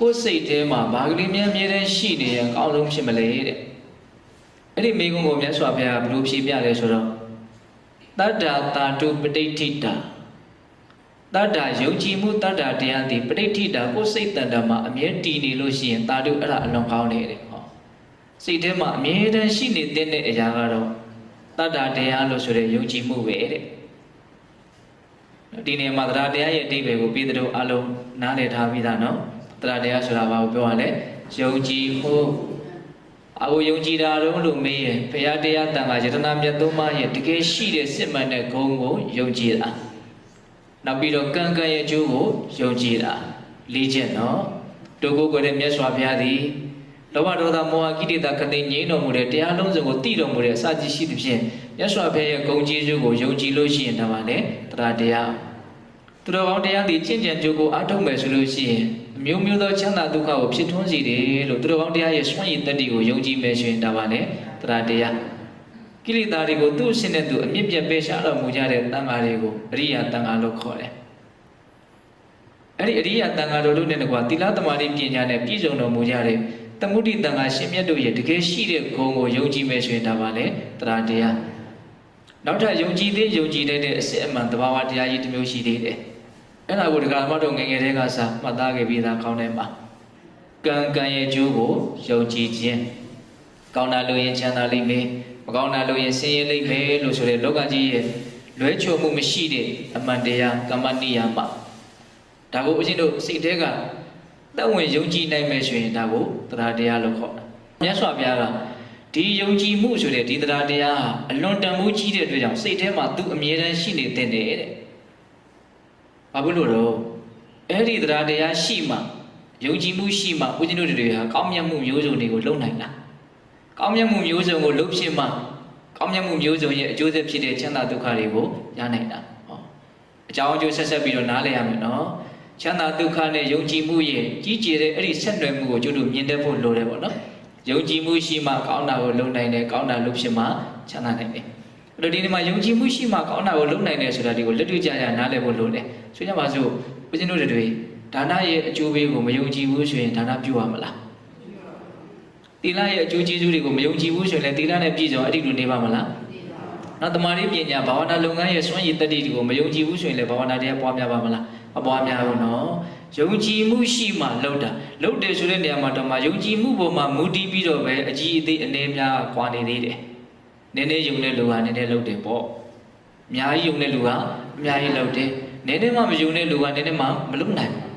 ကိုယ်စိတ်ထဲမှာဘာကလေးများအမြဲတမ်းရှိနေရင်အကောင်းဆုံးဖြစ်မလဲတဲ့အဲ့ဒီမိကုံကိုမြတ်စွာဘုရားကဘယ်လိုဖြေပြလဲဆိုတော့တတ္တာတာတုပဋိဋ္ဌိတာတတ္တာယုံကြည်မှုတတ္တာတရားသည်ပဋိဋ္ဌိတာကိုယ်စိတ်တန်တာမှာအမြဲတည်နေလို့ရှိရင်တာတုအဲ့ဒါအလွန်ကောင်းတယ်တဲ့ဟောစိတ်ထဲမှာအမြဲတမ်းရှိနေတဲ့အရာကတော့တတ္တာတရားလို့ဆိုတဲ့ယုံကြည်မှုပဲတဲ့ဒီနေရာမှာတရားတရားရဲ့အဓိပ္ပာယ်ကိုပြည်သူတို့အလုံးနားလည်ထားပြီးသားနော် တရားတရားဆိုတာဘာကိုပြောရလဲယုံကြည်မှုအကိုယုံကြည်တာတော့လို့မေးရင်ဘုရားတရားတန်ခါယတနာမြတ်သုံးပါးရဲ့တကယ်ရှိတဲ့စစ်မှန်တဲ့ဂုဏ်ကိုယုံကြည်တာနောက်ပြီးတော့ကံကံရဲ့အကျိုးကိုယုံကြည်တာလေးချက်နော်ဒုက္ခကိုယ်တဲ့မြတ်စွာဘုရားသည်လောဘဒေါသမောဟကိလေသာခသိငြိမ်းတော်မူတဲ့တရားလုံးစုံကိုတည်တော်မူတဲ့အစာကြီးရှိသဖြင့်မြတ်စွာဘုရားရဲ့ဂုဏ်ကျေးဇူးကိုယုံကြည်လို့ရှိရင်ဒါပါလေတရားတရား သူတော်ကောင်းတရားသည်ကျင့်ကြံကြိုးကိုအားထုတ်မယ်ဆိုလို့ရှိရင်အမျိုးမျိုးသောချမ်းသာဒုက္ခကိုဖြစ်ထွန်းစေတယ်လို့သူတော်ကောင်းတရားရဲ့စွန့်ရည်တတ္တိကိုယုံကြည်မယ်ဆိုရင်ဒါပါလေတရားတရားကိလေသာတွေကိုသူ့အရှင်နဲ့သူအမြင့်ပြတ်ပေးရှားတော်မူကြတဲ့တန်ဃာတွေကိုအရိယာတန်ဃာလို့ခေါ်တယ်အဲ့ဒီအရိယာတန်ဃာတို့နဲ့တကွာသီလသမာဓိပညာနဲ့ပြည့်စုံတော်မူကြတဲ့သမုဒိတန်ဃာရှင်မြတ်တို့ရဲ့တကယ်ရှိတဲ့ဂုဏ်ကိုယုံကြည်မယ်ဆိုရင်ဒါပါလေတရားတရား နောက်ထပ်ယုံကြည်သေးယုံကြည်တဲ့အစစ်အမှန်သဘာဝတရားကြီးတစ်မျိုးရှိသေးတယ်အဲ့ဒါကိုဒကာမတို့ငယ်ငယ်တည်းကစားမှတ်သားခဲ့ပြီးသားကောင်းတယ်မှာကံကံရဲ့ကျိုးကိုယုံကြည်ခြင်းကောင်းတာလို့ရင်ချမ်းသာလိမ့်မယ်မကောင်းတာလို့ရင်ဆင်းရဲလိမ့်မယ်လို့ဆိုတဲ့လောကကြီးရဲ့လွဲချော်မှုမရှိတဲ့အမှန်တရားကမ္မနိယမဒါကိုဦးဇင်းတို့စိတ်ထဲကတဝင်ယုံကြည်နိုင်မယ်ဆိုရင်ဒါကိုတရားတရားလို့ခေါ်တာမြတ်စွာဘုရားက ဒီယုံကြည်မှုဆိုတဲ့ဒီတရားတရားဟာအလွန်တန်ဖိုးကြီးတဲ့အတွက်ကြောင့်စိတ်ထဲမှာသူအမြဲတမ်းရှိနေတဲ့တဲ့တဲ့ဘာဖြစ်လို့တော့အဲ့ဒီတရားတရားရှိမှယုံကြည်မှုရှိမှဦးဇင်းတို့တွေဟာကောင်းမြတ်မှုမျိုးစုံတွေကိုလုပ်နိုင်တာကောင်းမြတ်မှုမျိုးစုံကိုလုပ်ဖြစ်မှကောင်းမြတ်မှုမျိုးစုံရဲ့အကျိုးဆက်ဖြစ်တဲ့ချမ်းသာဒုက္ခတွေကိုရနိုင်တာဟောအကြောင်းအကျိုးဆက်ဆက်ပြီးတော့နားလည်ရမယ်နော်ချမ်းသာဒုက္ခနဲ့ယုံကြည်မှုရဲ့ကြီးကျယ်တဲ့အဲ့ဒီဆက်နွယ်မှုကိုကျွတ်တို့မြင်တတ်ဖို့လိုတယ်ပေါ့နော် ယုံကြည်မှုရှိမှကောင်းတာကိုလုပ်နိုင်တယ်ကောင်းတာလုပ်ဖြစ်မှချမ်းသာနိုင်တယ်အဲ့တော့ဒီနေ့မှာယုံကြည်မှုရှိမှကောင်းတာကိုလုပ်နိုင်တယ်ဆိုတာဒီကိုလက်တွေ့ကြရနားလည်ဖို့လိုတယ်ဆိုကြပါစို့ဦးဇင်းတို့တွေဒါနရဲ့အကျိုးပေးကိုမယုံကြည်ဘူးဆိုရင်ဒါနပြုရမလားတိလရဲ့အကျိုးကျေးဇူးတွေကိုမယုံကြည်ဘူးဆိုရင်လည်းတိလနဲ့ပြည့်စုံအဲ့ဒီလိုနေပါမလားနောက်တမာရီပညာဘာဝနာလုပ်ငန်းရဲ့စွမ်းရည်တတ္တိတွေကိုမယုံကြည်ဘူးဆိုရင်လည်းဘာဝနာတရားပွားများပါမလားမပွားများဘူးနော် ယုံကြည်မှုရှိမှလုပ်တာလုပ်တယ်ဆိုတဲ့နေရာမှာတော့မှယုံကြည်မှုပေါ်မှာမူတည်ပြီးတော့ပဲအကြီးအသေးအနေများကွာနေသေးတယ်နည်းနည်းယုံတဲ့လူကနည်းနည်းလုပ်တယ်ပေါ့အများကြီးယုံတဲ့လူကအများကြီးလုပ်တယ်နည်းနည်းမှမယုံတဲ့လူကနည်းနည်းမှမလုပ်နိုင်ဘူး